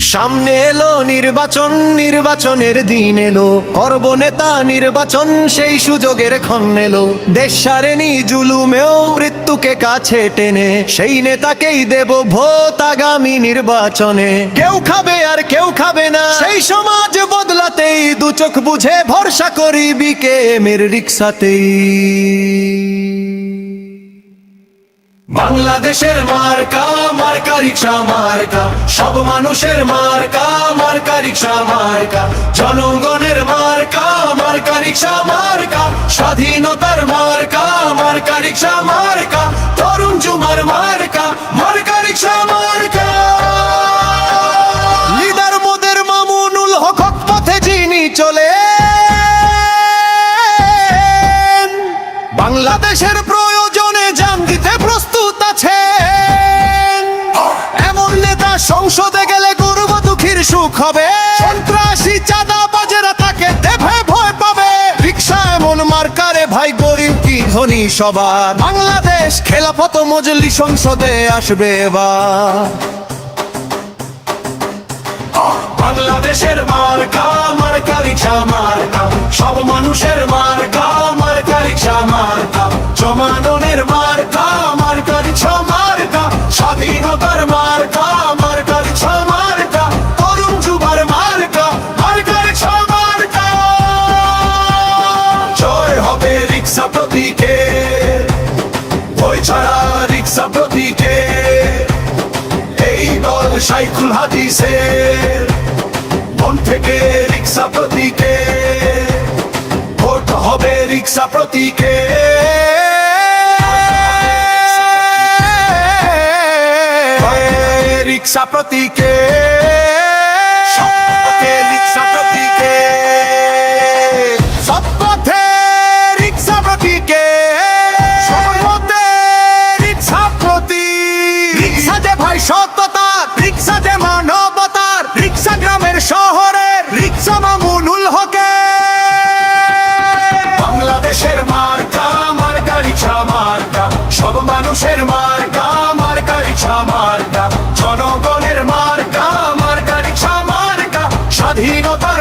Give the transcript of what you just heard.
সামনে এলো নির্বাচন, নির্বাচনের দিন এলো। করব নেতা নির্বাচন, সেই সুযোগের ক্ষণ এলো। দেশ সারেনি জুলুমেও মৃত্যুকে কাছে টেনে। সেই নেতাকেই দেব ভোট আগামী নির্বাচনে। কেউ খাবে আর কেউ খাবে না। সেই সমাজ বদলাতেই দু চোখ বুঝে ভরসা করি বিকে মের রিক্সাতেই বাংলাদেশের মার্কা মার্কা মার্কা। সব মানুষের মার্কা মার্কা রিক্সা, মার্কা। জনগণের মার্কা মার্কা রিক্সা, মার্কা। স্বাধীনতার মার্কা মার্কা রিক্সা, মার্কা। তরুণ জুমার মার্কা মার্কা রিক্সা, মার্কা। বাংলাদেশের প্রয়োজনে সুখ হবে। সন্ত্রাসী চাঁদা বাজেরা তাকে ভয় পাবে। মার্কারে, ভাই, গরিব কি ধনী সবার? বাংলাদেশ খেলাফত মজলি সংসদে আসবে বাংলাদেশের মার্কা মার্কা রিক্সা, মার্কা। সব মানুষের মার্কা মার্কা রিক্সা, মার্কা। জমাননের মার্কা মার্কা রিক্সা, মার্কা। স্বাধীনতার মার্কা রিক্সা প্রতীকে এই দল সাইকুল হাদিসের মন থেকে রিক্সা প্রতীকে, ভোট হবে রিক্সা প্রতীকে। রিক্সা প্রতীকে রিক্সা প্রতীকে। দেশের মার্কা মার্কার ইচ্ছা মার্কা। সব মানুষের মার্কা মার্কার ইচ্ছা মার্কা। জনগণের মার্কা মার্কার ইচ্ছা মার্কা। স্বাধীনতা